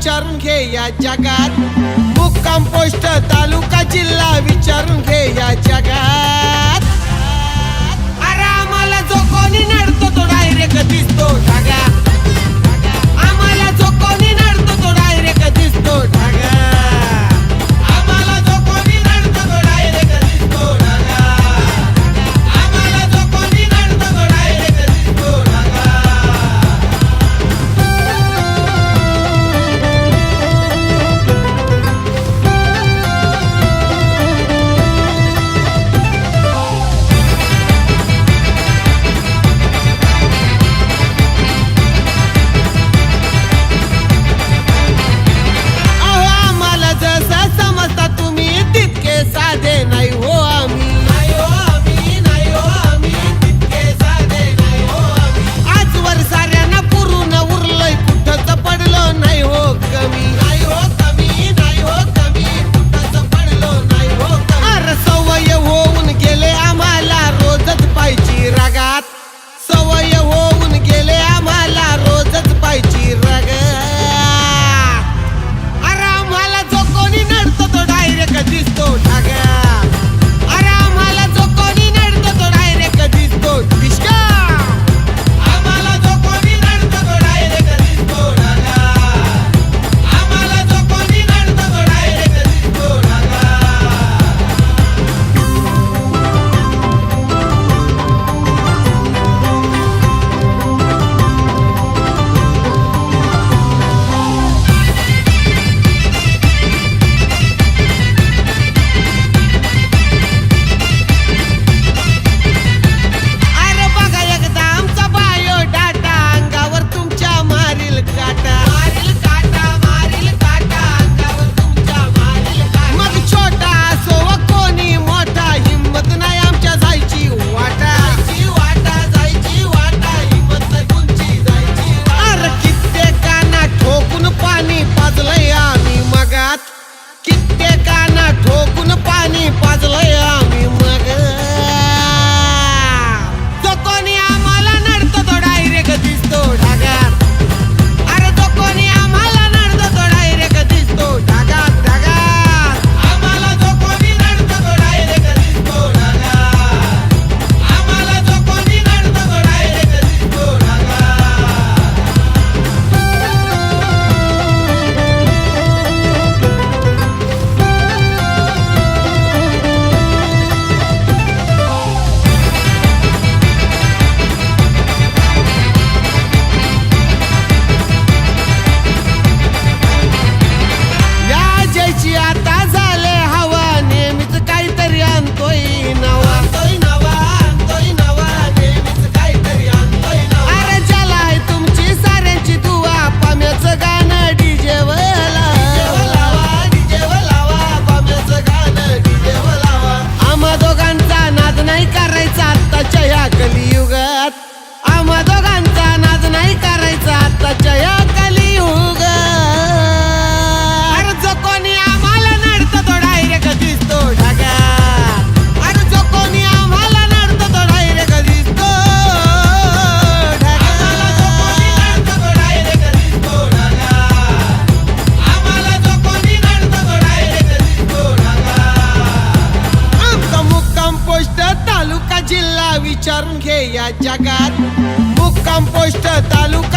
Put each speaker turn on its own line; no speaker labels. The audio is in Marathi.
विचारून घे या जगात. मुक्काम कंपोस्ट तालुका जिल्हा विचारून घे या जगात. आरामाला जो कोणी नडतो तो डायरेक्ट दिसतो. आताच्या या कलियुगात. आम्हा दोघांचा नाच नाही करायचा आताच्या या জাগাত मुक्काम पोस्ट तालुका